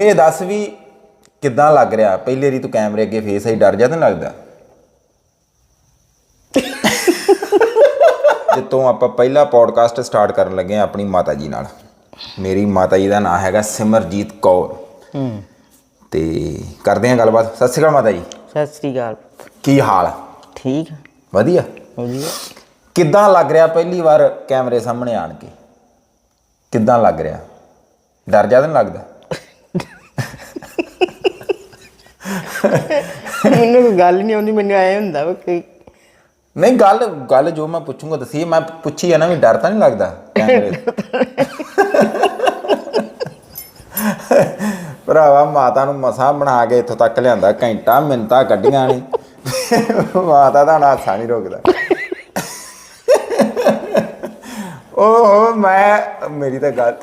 ਇਹ ਦੱਸ ਵੀ ਕਿੱਦਾਂ ਲੱਗ ਰਿਹਾ? ਪਹਿਲੇ ਰੀ ਤੂੰ ਕੈਮਰੇ ਅੱਗੇ ਫੇਸ ਆਈ ਡਰ ਜਾ ਤਾਂ ਲੱਗਦਾ? ਜਿੱਤੋਂ ਆਪਾਂ ਪਹਿਲਾ ਪੋਡਕਾਸਟ ਸਟਾਰਟ ਕਰਨ ਲੱਗੇ ਆ ਆਪਣੀ ਮਾਤਾ ਜੀ ਨਾਲ। ਮੇਰੀ ਮਾਤਾ ਜੀ ਦਾ ਨਾਮ ਹੈਗਾ ਸਿਮਰਜੀਤ ਕੌਰ। ਹੂੰ। ਤੇ ਕਰਦੇ ਆ ਗੱਲਬਾਤ। ਸਤਿ ਸ਼੍ਰੀ ਅਕਾਲ ਮਾਤਾ ਜੀ। ਸਤਿ ਸ੍ਰੀ ਅਕਾਲ। ਕੀ ਹਾਲ? ਠੀਕ। ਆ, ਵਧੀਆ। ਵਧੀਆ। ਕਿੱਦਾਂ ਲੱਗ ਰਿਹਾ ਪਹਿਲੀ ਵਾਰ ਕੈਮਰੇ ਸਾਹਮਣੇ ਆਣ ਕੇ? ਕਿੱਦਾਂ ਲੱਗ ਰਿਹਾ? ਡਰ ਜਾ ਤਾਂ ਲੱਗਦਾ? ਮੈਨੂੰ ਕੋਈ ਗੱਲ ਨਹੀਂ ਆਉਂਦੀ ਮੈਨੂੰ ਐ ਹੁੰਦਾ ਵਾ ਕਿ ਨਹੀਂ ਗੱਲ ਗੱਲ ਜੋ ਮੈਂ ਪੁੱਛੂੰਗਾ ਦੱਸੀ ਮੈਂ ਪੁੱਛੀ ਆ ਨਾ ਵੀ ਡਰ ਤਾਂ ਨਹੀਂ ਲੱਗਦਾ ਕੈਮਰੇ? ਭਰਾਵਾ ਮਾਤਾ ਨੂੰ ਮਸਾਂ ਬਣਾ ਕੇ ਇੱਥੋਂ ਤੱਕ ਲਿਆਂਦਾ ਘੰਟਾ ਮਿੰਤਾ ਕੱਢੀਆਂ ਨਹੀਂ ਮਾਤਾ ਦਾ ਹਾਸਾ ਨਹੀਂ ਰੁਕਦਾ ਓਹੋ ਮੈਂ ਮੇਰੀ ਤਾਂ ਗੱਲ